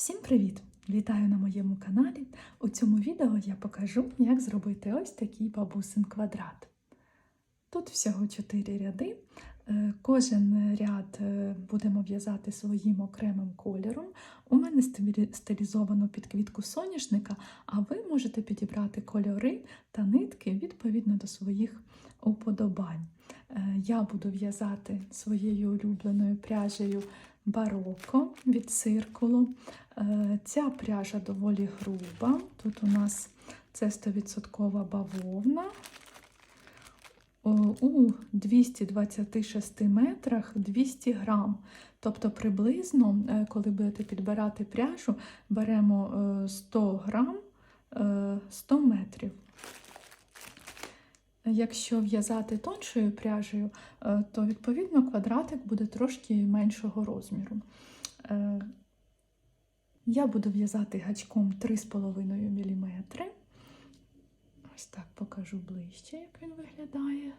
Всім привіт! Вітаю на моєму каналі. У цьому відео я покажу, як зробити ось такий бабусин квадрат. Тут всього 4 ряди. Е, Кожен ряд е, будемо в'язати своїм окремим кольором. У мене стилі- стилізовано під квітку соняшника, а ви можете підібрати кольори та нитки відповідно до своїх уподобань. Е, Я буду в'язати своєю улюбленою пряжею бароко від циркулу. Е, Ця пряжа доволі груба. Тут у нас це 100% бавовна. У 226 метрах 200 грам. Тобто приблизно, е, коли будете підбирати пряжу, беремо е, 100 грам е, 100 метрів. Якщо в'язати тоншою пряжею, е, то відповідно квадратик буде трошки меншого розміру. Е, Я буду в'язати гачком 3,5 мм. Ось так покажу ближче, як він виглядає.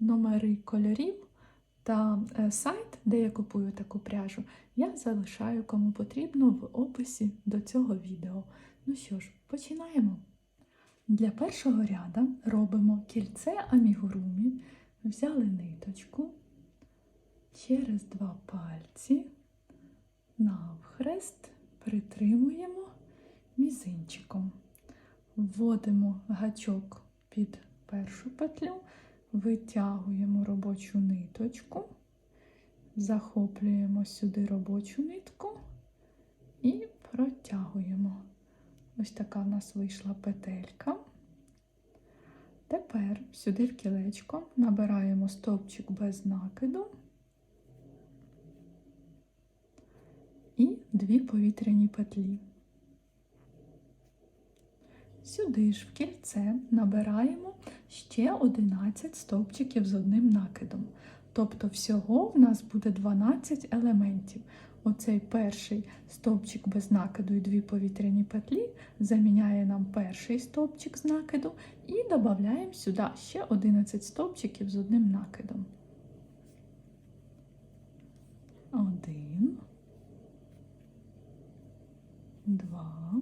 Номери кольорів та е, сайт, де я купую таку пряжу, я залишаю кому потрібно в описі до цього відео. Ну що ж, починаємо. Для першого ряда робимо кільце амігурумі, взяли ниточку через два пальці, навхрест притримуємо мізинчиком. Вводимо гачок під першу петлю, витягуємо робочу ниточку, захоплюємо сюди робочу нитку і протягуємо. Ось така в нас вийшла петелька. Тепер сюди в кілечко набираємо стовпчик без накиду і дві повітряні петлі. Сюди ж в кільце набираємо ще 11 стовпчиків з одним накидом. Тобто всього в нас буде 12 елементів. Оцей перший стовпчик без накиду і дві повітряні петлі заміняє нам перший стовпчик з накиду і додаємо сюди ще 11 стовпчиків з одним накидом. Один, два,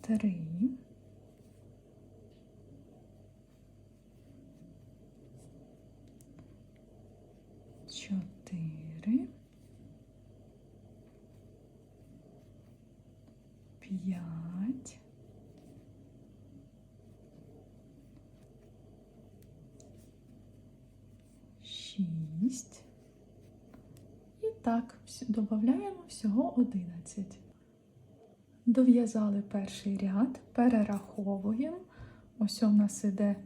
три. Чотири, п'ять, шість. І так, додаємо всього 11. Дов'язали перший ряд, перераховуємо. Ось у нас іде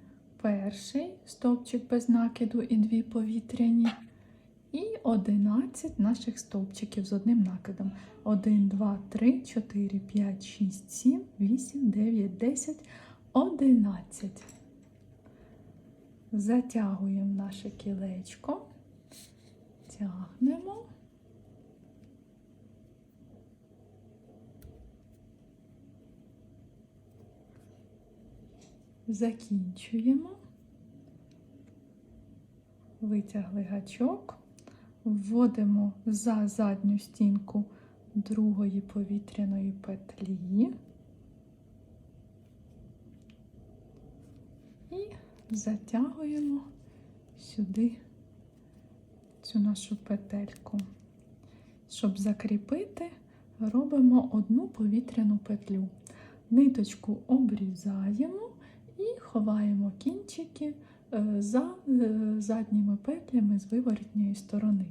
перший стовпчик без накиду і дві повітряні. І 11 наших стовпчиків з одним накидом. 1, 2, 3, 4, 5, 6, 7, 8, 9, 10, 11. Затягуємо наше кілечко, тягнемо. Закінчуємо. Витягли гачок, вводимо за задню стінку другої повітряної петлі і затягуємо сюди цю нашу петельку. Щоб закріпити, робимо одну повітряну петлю. Ниточку обрізаємо і ховаємо кінчики за е, задніми петлями з виворотньої сторони.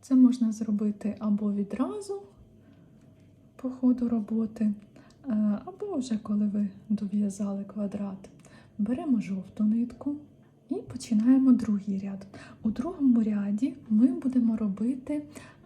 Це можна зробити або відразу по ходу роботи, е, або вже коли ви дов'язали квадрат. Беремо жовту нитку і починаємо другий ряд. У другому ряді ми будемо робити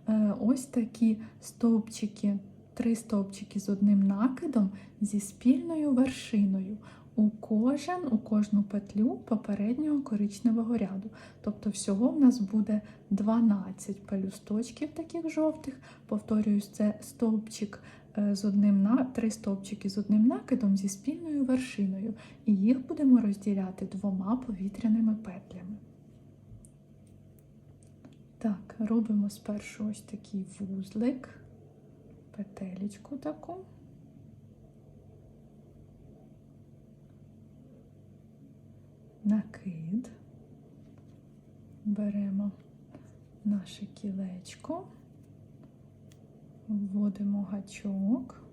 е, ось такі стовпчики три стовпчики з одним накидом зі спільною вершиною. У кожен, у кожну петлю попереднього коричневого ряду. Тобто всього в нас буде 12 пелюсточків таких жовтих. Повторююсь, це стовпчик е, з одним на три стовпчики з одним накидом зі спільною вершиною, і їх будемо розділяти двома повітряними петлями. Так, робимо спершу ось такий вузлик, петелечку таку. Накид. Беремо наше кілечко, вводимо гачок,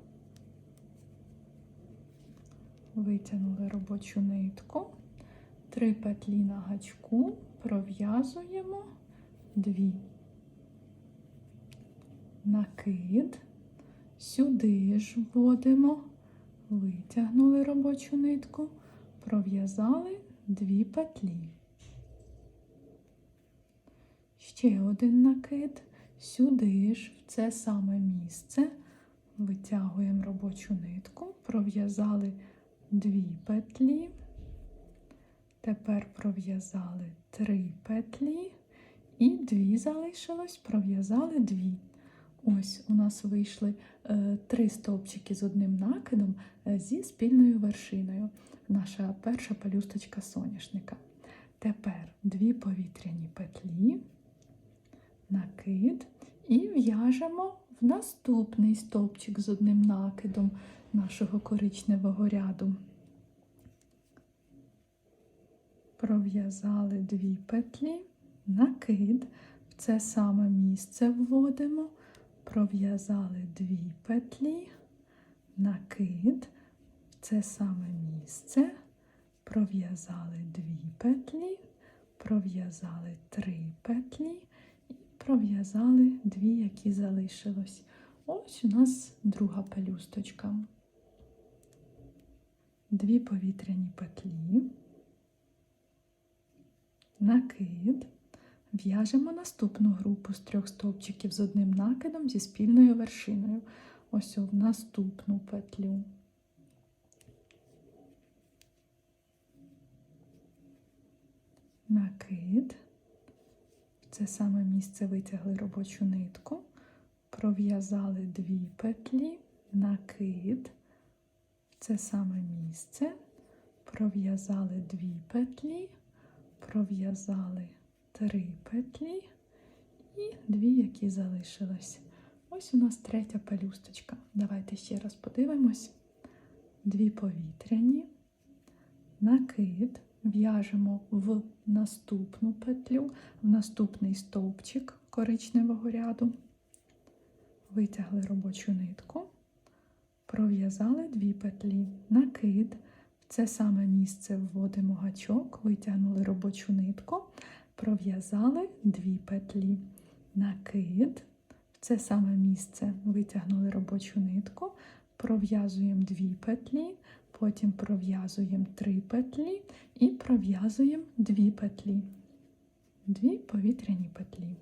витягнули робочу нитку, три петлі на гачку, пров'язуємо. Дві. Накид, сюди ж вводимо, витягнули робочу нитку, пров'язали дві петлі. Ще один накид, сюди ж, в це саме місце, витягуємо робочу нитку, пров'язали дві петлі, тепер пров'язали три петлі. І дві залишилось, пров'язали дві. Ось у нас вийшли е, три стовпчики з одним накидом е, зі спільною вершиною. Наша перша пелюсточка соняшника. Тепер дві повітряні петлі, накид і в'яжемо в наступний стовпчик з одним накидом нашого коричневого ряду. Пров'язали дві петлі, накид, в це саме місце вводимо, пров'язали дві петлі, накид, це саме місце, пров'язали дві петлі, пров'язали три петлі і пров'язали дві, які залишилось. Ось у нас друга пелюсточка. Дві повітряні петлі, накид. В'яжемо наступну групу з трьох стовпчиків з одним накидом зі спільною вершиною. Ось в наступну петлю. Накид. В це саме місце витягли робочу нитку, пров'язали дві петлі, накид, в це саме місце, пров'язали дві петлі, пров'язали три петлі і дві, які залишились. Ось у нас третя пелюсточка. Давайте ще раз подивимось. Дві повітряні, накид, в'яжемо в наступну петлю, в наступний стовпчик коричневого ряду, витягли робочу нитку, пров'язали дві петлі, накид, в це саме місце вводимо гачок, витягнули робочу нитку, пров'язали дві петлі, накид, в це саме місце. Витягнули робочу нитку, пров'язуємо дві петлі, потім пров'язуємо три петлі. І пров'язуємо дві петлі, дві повітряні петлі.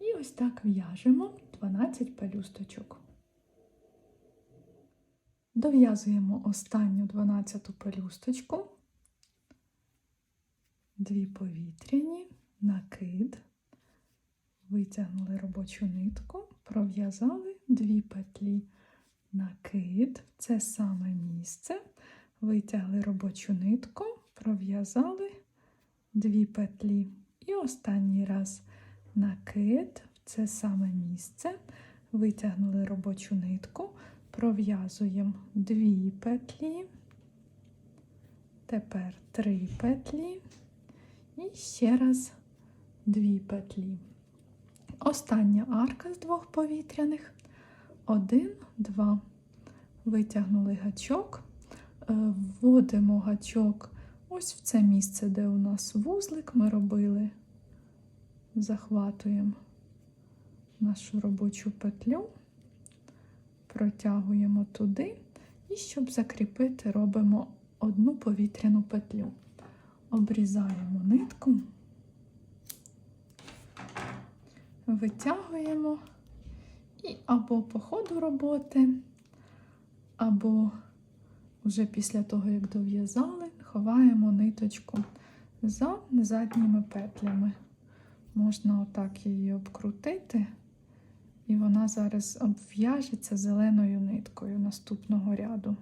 І ось так в'яжемо 12 пелюсточок. Дов'язуємо останню 12 пелюсточку, дві повітряні, накид, витягнули робочу нитку, пров'язали дві петлі, накид, це саме місце, витягли робочу нитку, пров'язали дві петлі. І останній раз. Накид, в це саме місце, витягнули робочу нитку, пров'язуємо дві петлі, тепер три петлі. І ще раз дві петлі. Остання арка з двох повітряних. Один, два. Витягнули гачок, е, вводимо гачок ось в це місце, де у нас вузлик ми робили, захватуємо нашу робочу петлю, протягуємо туди і, щоб закріпити, робимо одну повітряну петлю. Обрізаємо нитку, витягуємо і або по ходу роботи, або вже після того, як дов'язали, ховаємо ниточку за задніми петлями. Можна отак її обкрутити І вона зараз обв'яжеться зеленою ниткою наступного ряду.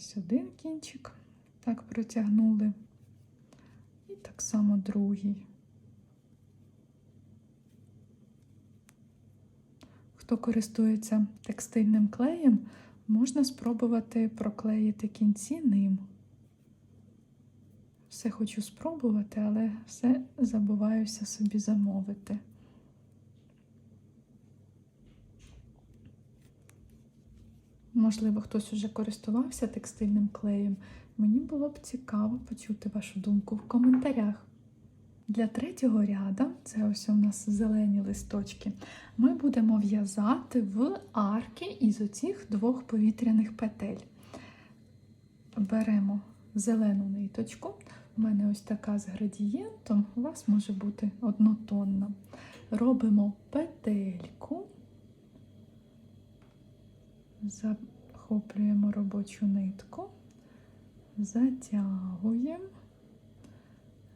Ось один кінчик так протягнули. І так само другий. Хто користується текстильним клеєм, можна спробувати проклеїти кінці ним. Все хочу спробувати, але все забуваюся собі замовити. Можливо, хтось уже користувався текстильним клеєм. Мені було б цікаво почути вашу думку в коментарях. Для третього ряда, це ось у нас зелені листочки, ми будемо в'язати в арки із оцих двох повітряних петель. Беремо зелену ниточку. У мене ось така з градієнтом, у вас може бути однотонна. Робимо петельку, захоплюємо робочу нитку, затягуємо,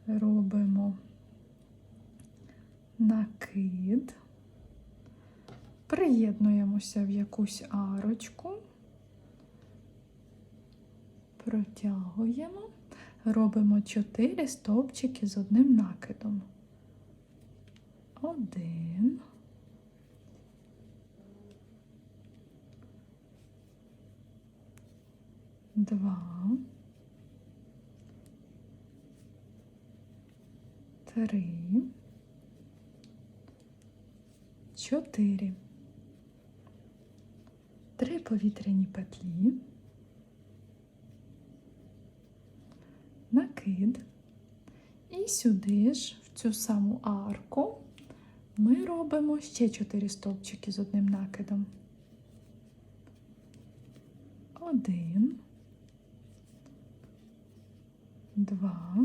робимо накид, приєднуємося в якусь арочку, протягуємо, робимо 4 стовпчики з одним накидом. Один. Два. Три. Чотири. Три повітряні петлі. Накид. І сюди ж, в цю саму арку, ми робимо ще 4 стовпчики з одним накидом. Один, два,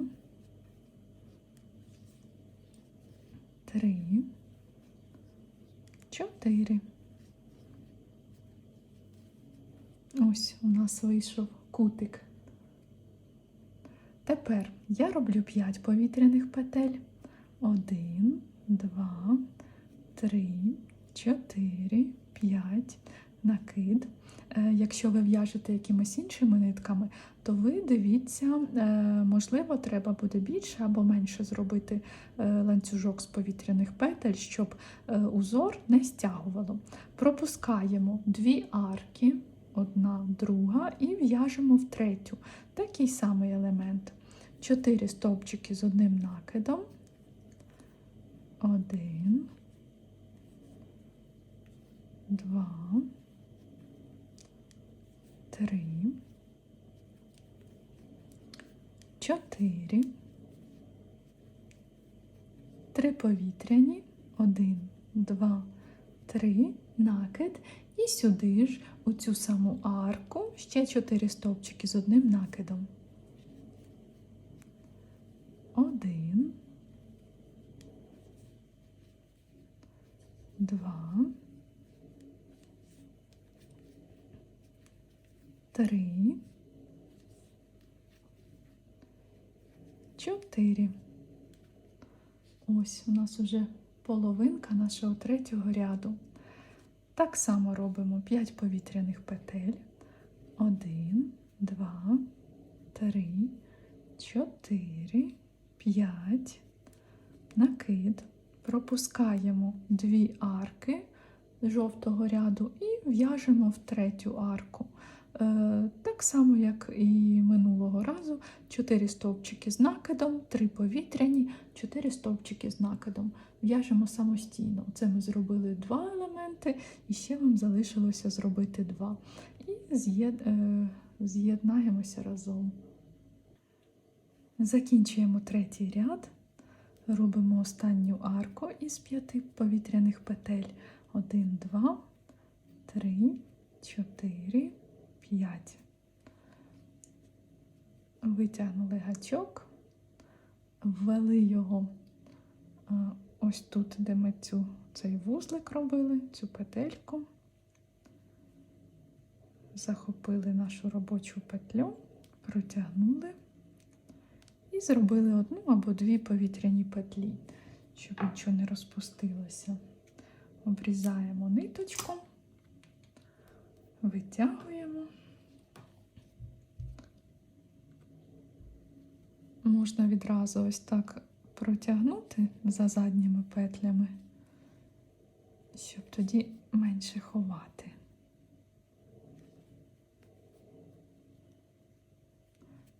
три, чотири. Ось у нас вийшов кутик. Тепер я роблю 5 повітряних петель. Один, два, три, чотири, п'ять, накид. Е, Якщо ви в'яжете якимись іншими нитками, то ви дивіться, е, можливо, треба буде більше або менше зробити е, ланцюжок з повітряних петель, щоб узор не стягувало. Пропускаємо дві арки, одна, друга, і в'яжемо в третю. Такий самий елемент. Чотири стовпчики з одним накидом. Один, два, три, чотири, три повітряні, один, два, три, накид. І сюди ж, у цю саму арку, ще чотири стовпчики з одним накидом. Один, два, три, чотири. Ось у нас уже половинка нашого третього ряду. Так само робимо 5 повітряних петель. Один, два, три, чотири, п'ять. Накид. Пропускаємо дві арки жовтого ряду і в'яжемо в третю арку. Е, Так само, як і минулого разу, 4 стовпчики з накидом, 3 повітряні, 4 стовпчики з накидом. В'яжемо самостійно. Це ми зробили два елементи, і ще вам залишилося зробити два. І е, з'єднаємося разом. Закінчуємо третій ряд. Робимо останню арку із п'яти повітряних петель. Один, два, три, чотири, п'ять. Витягнули гачок, ввели його е, ось тут, де ми цю, цей вузлик робили, цю петельку. Захопили нашу робочу петлю, протягнули і зробили одну або дві повітряні петлі, щоб нічого не розпустилося. Обрізаємо ниточку, витягуємо. Можна відразу ось так протягнути за задніми петлями, щоб тоді менше ховати.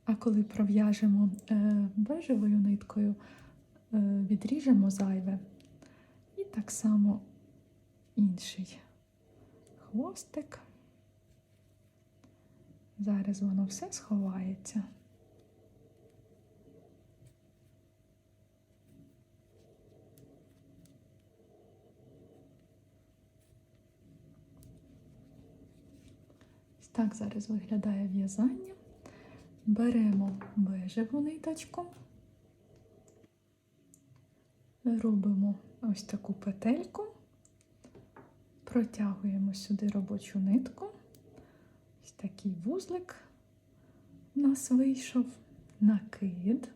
А коли пров'яжемо е, бежевою ниткою, е, відріжемо зайве і так само інший хвостик. Зараз воно все сховається. Ось Так зараз виглядає в'язання. Беремо бежеву ниточку, робимо ось таку петельку, протягуємо сюди робочу нитку. Ось такий вузлик у нас вийшов, накид.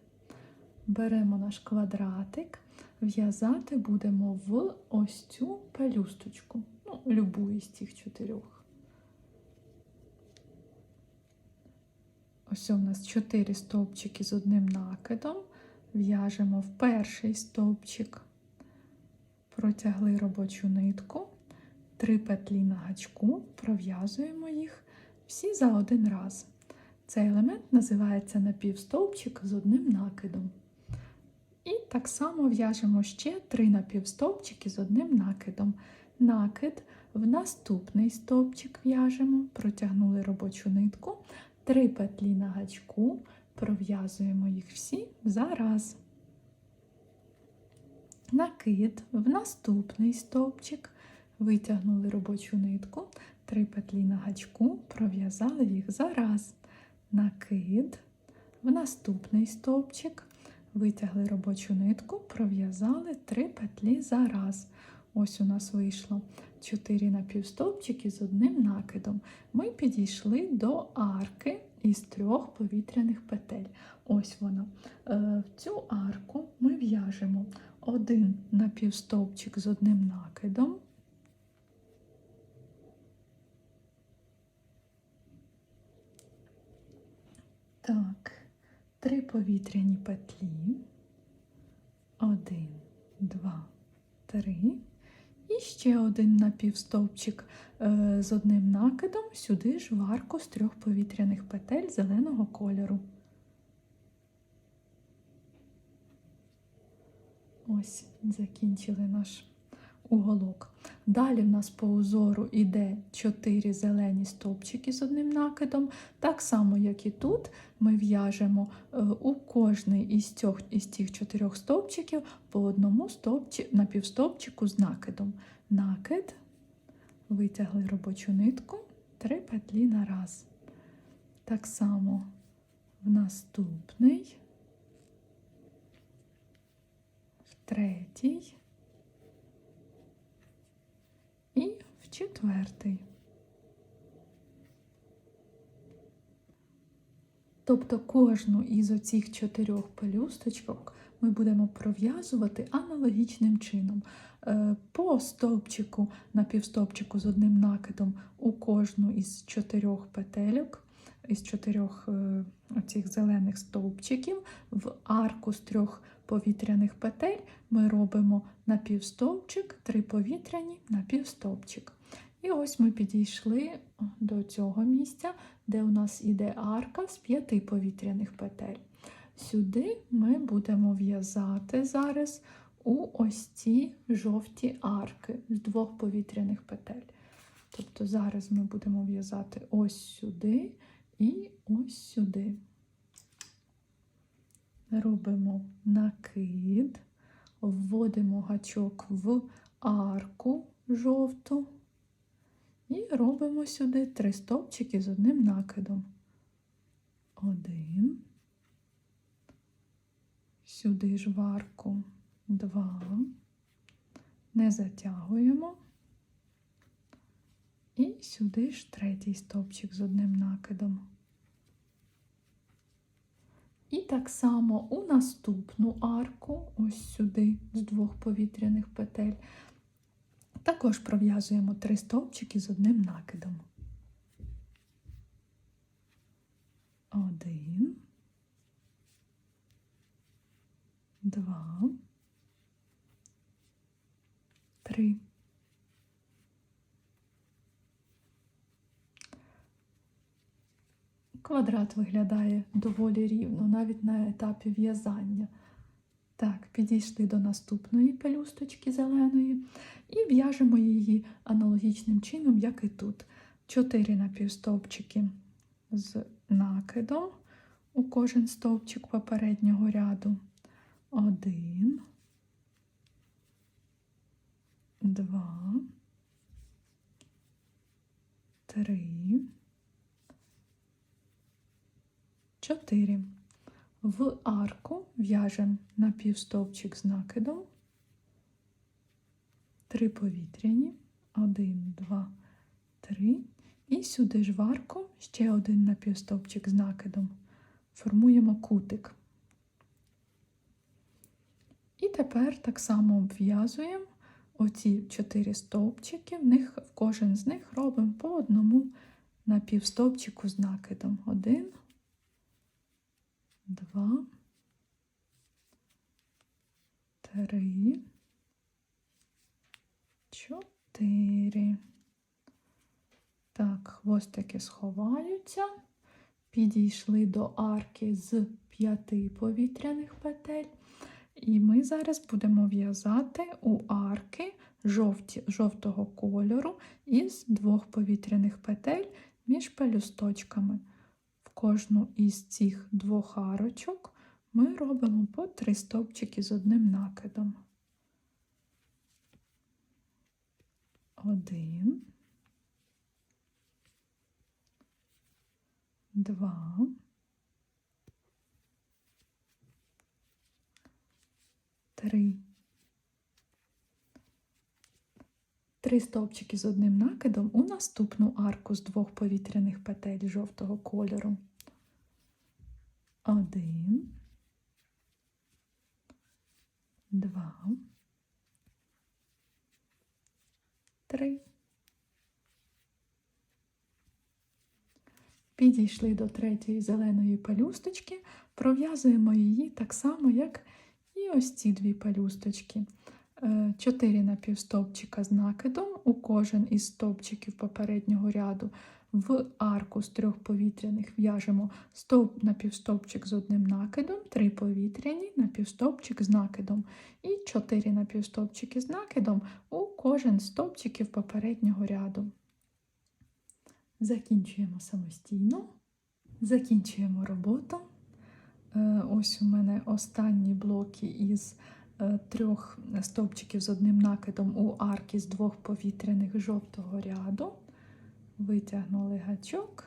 Беремо наш квадратик, в'язати будемо в ось цю пелюсточку, ну, любу із цих чотирьох. Ось у нас 4 стовпчики з одним накидом. В'яжемо в перший стовпчик, протягли робочу нитку, 3 петлі на гачку, пров'язуємо їх всі за один раз. Цей елемент називається напівстовпчик з одним накидом. І так само в'яжемо ще 3 напівстовпчики з одним накидом. Накид в наступний стовпчик в'яжемо, протягнули робочу нитку. Три петлі на гачку, пров'язуємо їх всі зараз. Накид в наступний стовпчик, витягнули робочу нитку, три петлі на гачку, пров'язали їх зараз. Накид в наступний стовпчик, витягли робочу нитку, пров'язали три петлі зараз. Ось у нас вийшло 4 напівстовпчики з одним накидом. Ми підійшли до арки із трьох повітряних петель. Ось вона. Е, В цю арку ми в'яжемо один напівстовпчик з одним накидом. Так, три повітряні петлі. Один, два, три. І ще один напівстовпчик е, з одним накидом, сюди ж варку з трьох повітряних петель зеленого кольору. Ось, закінчили наш уголок. Далі в нас по узору йде 4 зелені стовпчики з одним накидом. Так само, як і тут, ми в'яжемо е, у кожний із цих, із цих чотирьох стовпчиків по одному стовпчі, напівстовпчику з накидом. Накид, витягли робочу нитку, 3 петлі на раз. Так само в наступний, в третій. і в четвертий. Тобто кожну із оцих чотирьох пелюсточок ми будемо пров'язувати аналогічним чином. Е, по стовпчику на півстовпчику з одним накидом у кожну із чотирьох петельок, із чотирьох е, оцих зелених стовпчиків, в арку з трьох повітряних петель ми робимо напівстовпчик, три повітряні, напівстовпчик. І ось ми підійшли до цього місця, де у нас іде арка з п'яти повітряних петель. Сюди ми будемо в'язати зараз у ось ці жовті арки з двох повітряних петель. Тобто зараз ми будемо в'язати ось сюди і ось сюди робимо накид, вводимо гачок в арку жовту і робимо сюди три стовпчики з одним накидом. Один, сюди ж в арку два, не затягуємо. І сюди ж третій стовпчик з одним накидом. І так само у наступну арку, ось сюди, з двох повітряних петель, також пров'язуємо три стовпчики з одним накидом. Один, два, три. Квадрат виглядає доволі рівно, навіть на етапі в'язання. Так, підійшли до наступної пелюсточки зеленої і в'яжемо її аналогічним чином, як і тут. Чотири напівстовпчики з накидом у кожен стовпчик попереднього ряду. Один, два, три. 4. В арку в'яжемо напівстовпчик з накидом, 3 повітряні, 1, 2, 3. І сюди ж в арку ще один напівстовпчик з накидом. Формуємо кутик. І тепер так само обв'язуємо оці 4 стовпчики, в в кожен з них робимо по одному напівстовпчику з накидом. 1, два, три, чотири. Так, хвостики сховаються, підійшли до арки з п'яти повітряних петель. І ми зараз будемо в'язати у арки жовті, жовтого кольору із двох повітряних петель між пелюсточками кожну із цих двох арочок ми робимо по три стовпчики з одним накидом. Один, два, три. Три стовпчики з одним накидом у наступну арку з двох повітряних петель жовтого кольору. Один, два, три. Підійшли до третьої зеленої пелюсточки, пров'язуємо її так само, як і ось ці дві пелюсточки. 4 напівстовпчика з накидом у кожен із стовпчиків попереднього ряду. В арку з трьох повітряних в'яжемо стовп напівстовпчик з одним накидом, 3 повітряні, напівстовпчик з накидом і 4 напівстовпчики з накидом у кожен з попереднього ряду. Закінчуємо самостійно, закінчуємо роботу. Е, ось у мене останні блоки із Е, трьох стовпчиків з одним накидом у арки з двох повітряних жовтого ряду, витягнули гачок,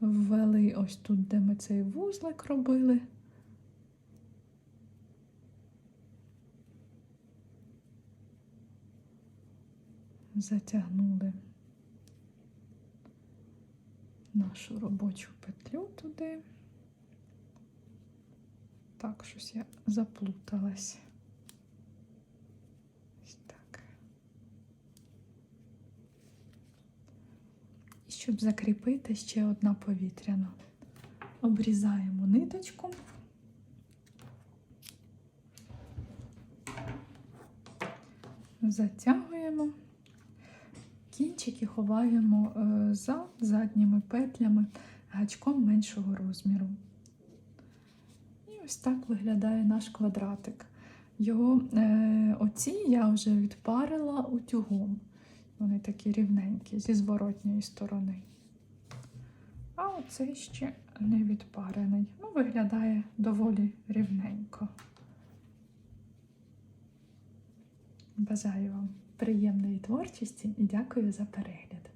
ввели ось тут, де ми цей вузлик робили. Затягнули нашу робочу петлю туди. Так, щось я заплуталась. Щоб закріпити ще одна повітряна. Обрізаємо ниточку. Затягуємо, кінчики ховаємо е, за задніми петлями гачком меншого розміру. І ось так виглядає наш квадратик. Його е, оці я вже відпарила утюгом. Вони такі рівненькі зі зворотньої сторони. А оцей ще не відпарений. Ну, виглядає доволі рівненько. Бажаю вам приємної творчості і дякую за перегляд.